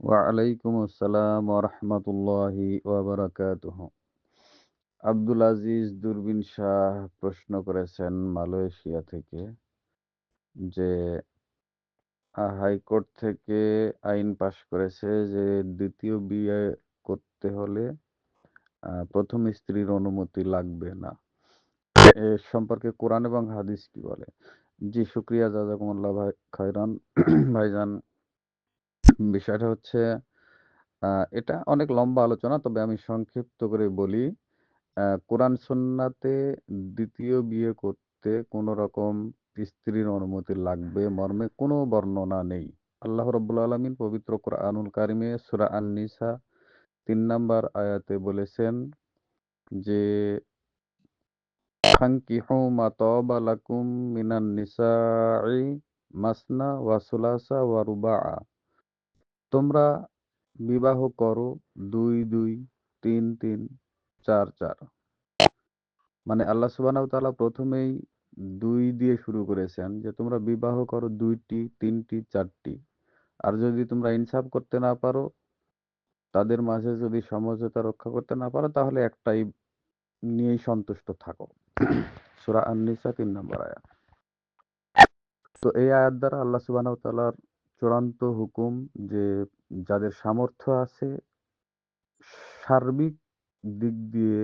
ওয়ালাইকুম আসসালাম ওয়াবারাকাতুহ। আব্দুল আজিজ শাহ প্রশ্ন করেছেন মালয়েশিয়া থেকে যে হাইকোর্ট থেকে আইন পাশ করেছে যে দ্বিতীয় বিয়ে করতে হলে প্রথম স্ত্রীর অনুমতি লাগবে না। এ সম্পর্কে কোরআন এবং হাদিস কি বলে? জি, শুক্রিয়া, জাজাকুমুল্লাহ ভাই, খায়রান, ভাইজান। বিষয়টা হচ্ছে এটা অনেক লম্বা আলোচনা, তবে আমি সংক্ষিপ্ত করে বলি কোরআন সুন্নাতে দ্বিতীয় বিয়ে করতে কোনো রকম স্ত্রীর অনুমতি লাগবে মর্মে কোনো বর্ণনা নেই। আল্লাহ রব্বুল আলমিন পবিত্র কোরআনুল কারিমে সুরা আন-নিসা তিন নাম্বার আয়াতে বলেছেন যে ফাঙ্কিহু মা তবা লাকুম মিনান মাসনা ওয়া সুলাসা ওয়া রুবাআ। তোমরা বিবাহ করো দুই দুই, তিন তিন, চার চার। মানে আল্লাহ সুবাহ তালা প্রথমেই দুই দিয়ে শুরু করেছেন যে তোমরা বিবাহ করো দুইটি, তিনটি, চারটি। আর যদি তোমরা ইনসাফ করতে না পারো, তাদের মাঝে যদি সমঝোতা রক্ষা করতে না পারো, তাহলে একটাই নিয়েই সন্তুষ্ট থাকো। সুরা আননিসা তিন নম্বর আয়াত। তো এই আয়াত দ্বারা আল্লাহ সুবাহ চূড়ান্ত হুকুম যে যাদের সামর্থ্য আছে, সার্বিক দিক দিয়ে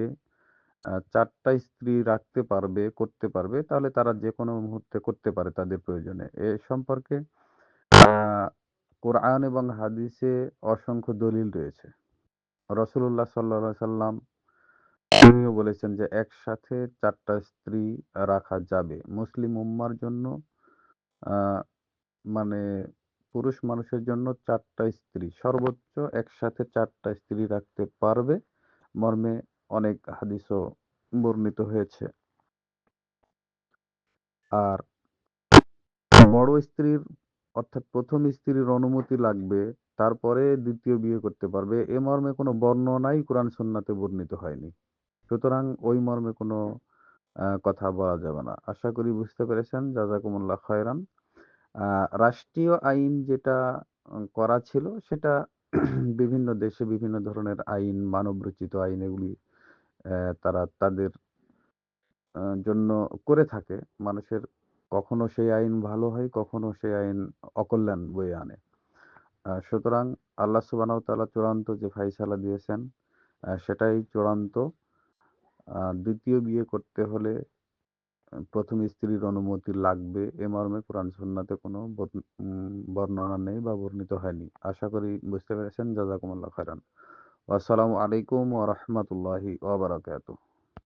চারটা স্ত্রী রাখতে পারবে, করতে পারবে, তাহলে তারা যে কোনো মুহূর্তে করতে পারে তাদের প্রয়োজনে। এ সম্পর্কে কোরআন এবং হাদিসে অসংখ্য দলিল রয়েছে। রসুল্লাহ সাল্লা সাল্লাম তিনিও বলেছেন যে, একসাথে চারটা স্ত্রী রাখা যাবে। মুসলিম উম্মার জন্য মানে পুরুষ মানুষের জন্য চারটা স্ত্রী। সর্বোচ্চ একসাথে চারটা স্ত্রী রাখতে পারবে মর্মে অনেক হাদিসও বর্ণিত হয়েছে। আর বড় স্ত্রীর অর্থাৎ প্রথম স্ত্রীর অনুমতি লাগবে, তারপরে দ্বিতীয় বিয়ে করতে পারবে। এ মর্মে কোনো বর্ণনাই কোরআন সন্নাতে বর্ণিত হয়নি। সুতরাং ওই মর্মে কোনো কথা বলা যাবে না। আশা করি বুঝতে পেরেছেন। জাজাকুমুল্লাহ খয়রান। রাষ্ট্রীয় আইন যেটা করা ছিল সেটা বিভিন্ন দেশে বিভিন্ন ধরনের আইন মানব রচিত আইন এগুলি তারা তাদের জন্য করে থাকে। মানুষের কখনো সেই আইন ভালো হয়, কখনো সেই আইন অকল্যাণ বয়ে আনে। সুতরাং আল্লাহ সুবাহ তালা চূড়ান্ত যে ফাইসালা দিয়েছেন সেটাই চূড়ান্ত। দ্বিতীয় বিয়ে করতে হলে প্রথম স্ত্রীর অনুমতি লাগবে এ মর্মে কোরআন সুন্নাতে কোনো বর্ণনা নেই বা বর্ণিত হয়নি। আশা করি বুঝতে পেরেছেন। জাজাকুমুল্লাহ খাইরান আসসালামু আলাইকুম ওয়া রাহমাতুল্লাহি ওয়া বারাকাতুহু।